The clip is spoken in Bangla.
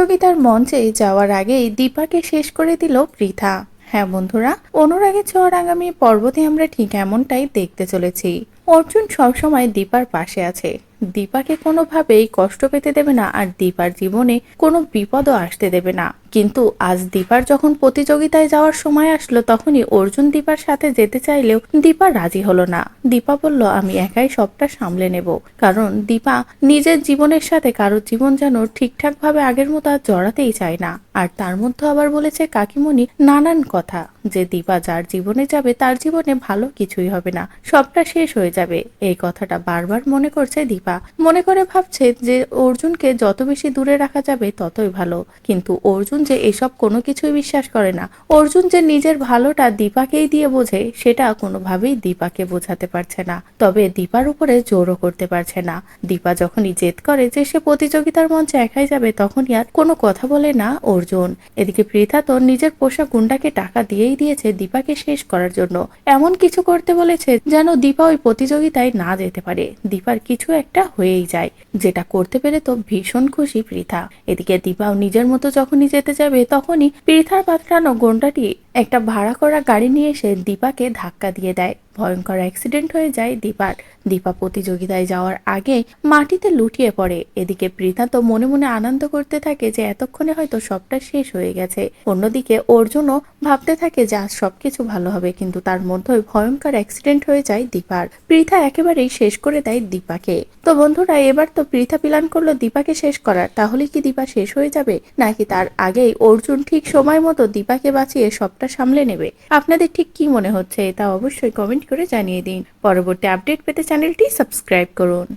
প্রতিযোগিতার মঞ্চে যাওয়ার আগেই দীপাকে শেষ করে দিল পৃথা হ্যাঁ বন্ধুরা, অনুরাগের ছোঁয়ার আগামী পর্বতে আমরা ঠিক এমনটাই দেখতে চলেছি। অর্জুন সবসময় দীপার পাশে আছে। দীপাকে কোনোভাবেই কষ্ট পেতে দেবে না আর দীপার জীবনে কোনো বিপদও আসতে দেবে না। কিন্তু আজ দীপার যখন প্রতিযোগিতায় যাওয়ার সময় আসলো, তখনই অর্জুন দীপার সাথে যেতে চাইলেও দীপা রাজি হলো না। দীপা বলল, আমি একাই সবটা সামলে নেব। কারণ দীপা নিজের জীবনের সাথে কারোর জীবন যেন ঠিকঠাক ভাবে আগের মতো আর জড়াতেই চায় না। আর তার মধ্যে আবার বলেছে কাকিমণি নানান কথা, যে দীপা যার জীবনে যাবে, তার জীবনে ভালো কিছুই হবে না। সবটা শেষ হয়ে যাবে। এই কথাটা বারবার মনে করছে দীপা। মনে করে ভাবছে যে অর্জুনকে যত বেশি দূরে রাখা যাবে, ততই ভালো। কিন্তু অর্জুন যে এসব কোনো কিছুই বিশ্বাস করে না। অর্জুন যে নিজের ভালোটা দীপাকেই দিয়ে বোঝে, সেটা কোনোভাবেই দীপাকে বোঝাতে পারছে না। তবে দীপার উপরে জোরও করতে পারছে না। দীপা যখনই জেদ করে যে সে প্রতিযোগিতার মঞ্চে একাই যাবে, তখনই আর কোনো কথা বলে না অর্জুন। এদিকে পৃথা তো নিজের পোষা গুন্ডাকে টাকা দিয়েই দিয়েছে দীপাকে শেষ করার জন্য। এমন কিছু করতে বলেছে যেন দীপা ওই প্রতিযোগিতায় না যেতে পারে। দীপার কিছু একটা হয়েই যায়। যেটা করতে পেরে তো ভীষণ খুশি পৃথা এদিকে দীপাও নিজের মতো যখনই যেতে যাবে তখনই পৃথার পাঠানো গোন্ডাটি একটা ভাড়া করা গাড়ি নিয়ে এসে দীপাকে ধাক্কা দিয়ে দেয়। ভয়ঙ্কর অ্যাক্সিডেন্ট হয়ে যায় দীপার। দীপা প্রতিযোগিতায় যাওয়ার আগে মাটিতে লুটিয়ে পড়ে। এদিকে পৃথা তো মনে মনে আনন্দ করতে থাকে যে এতক্ষণে হয়তো সবটা শেষ হয়ে গেছে। অন্যদিকে অর্জুনও ভাবতে থাকে যে আজ সবকিছু ভালো হবে, কিন্তু তার মধ্যে ভয়ঙ্কর অ্যাক্সিডেন্ট হয়ে যায় দীপার। পৃথা একেবারেই শেষ করে দেয় দীপাকে। তো বন্ধুরা, এবার তো পৃথা প্ল্যান করল দীপাকে শেষ করার। তাহলে কি দীপা শেষ হয়ে যাবে? নাকি তার আগেই অর্জুন ঠিক সময় মতো দীপাকে বাঁচিয়ে সবটা সামলে নেবে? আপনাদের ঠিক কি মনে হচ্ছে? তা অবশ্যই কমেন্ট করে জানিয়ে দিন। পরবর্তী আপডেট পেতে চ্যানেলটি সাবস্ক্রাইব করুন।